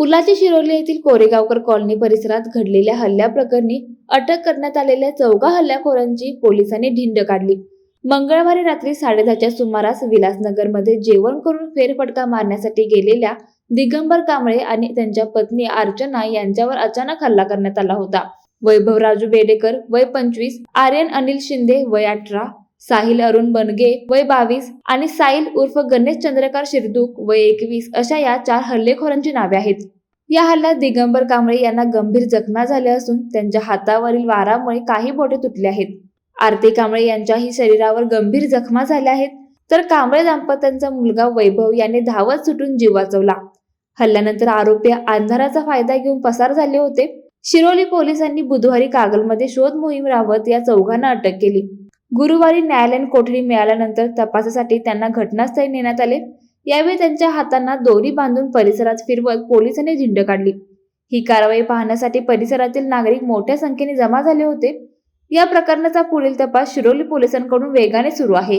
पुलाचे शिरोली येथील कोरेगावकर कॉलनी परिसरात घडलेल्या हल्ल्याप्रकरणी अटक करण्यात आलेल्या चौघा हल्ल्याखोरांची पोलिसांनी ढिंड काढली. मंगळवारी रात्री साडेदहाच्या सुमारास विलासनगरमध्ये जेवण करून फेरफटका मारण्यासाठी गेलेल्या दिगंबर कांबळे आणि त्यांच्या पत्नी अर्चना यांच्यावर अचानक हल्ला करण्यात आला होता. वैभव राजू बेडेकर वय पंचवीस आर्यन अनिल शिंदे वय अठरा साहिल अरुण बनगे वय बावीस आणि साहिल उर्फ गणेश चंद्रकार शिरदूक वय एकवीस अशा या चार हल्लेखोरांची नावे आहेत. या हल्ल्यात दिगंबर कांबळे यांना गंभीर जखमा झाल्या असून त्यांच्या हातावरील वारामुळे काही बोटे तुटले आहेत. आरती कांबळे यांच्याही शरीरावर गंभीर जखमा झाल्या आहेत. तर कांबळे दाम्पत्यांचा मुलगा वैभव याने धावत सुटून जीव वाचवला. हल्ल्यानंतर आरोपी अंधाराचा फायदा घेऊन पसार झाले होते. शिरोली पोलिसांनी बुधवारी कागलमध्ये शोध मोहीम राबवत या चौघांना अटक केली. गुरुवारी न्यायालयीन कोठडी मिळाल्यानंतर तपासासाठी त्यांना घटनास्थळी नेण्यात आले. यावेळी त्यांच्या हातांना दोरी बांधून परिसरात फिरवत पोलिसांनी झिंड काढली. ही कारवाई पाहण्यासाठी परिसरातील नागरिक मोठ्या संख्येने जमा झाले होते. या प्रकरणाचा पुढील तपास शिरोली पोलिसांकडून वेगाने सुरू आहे.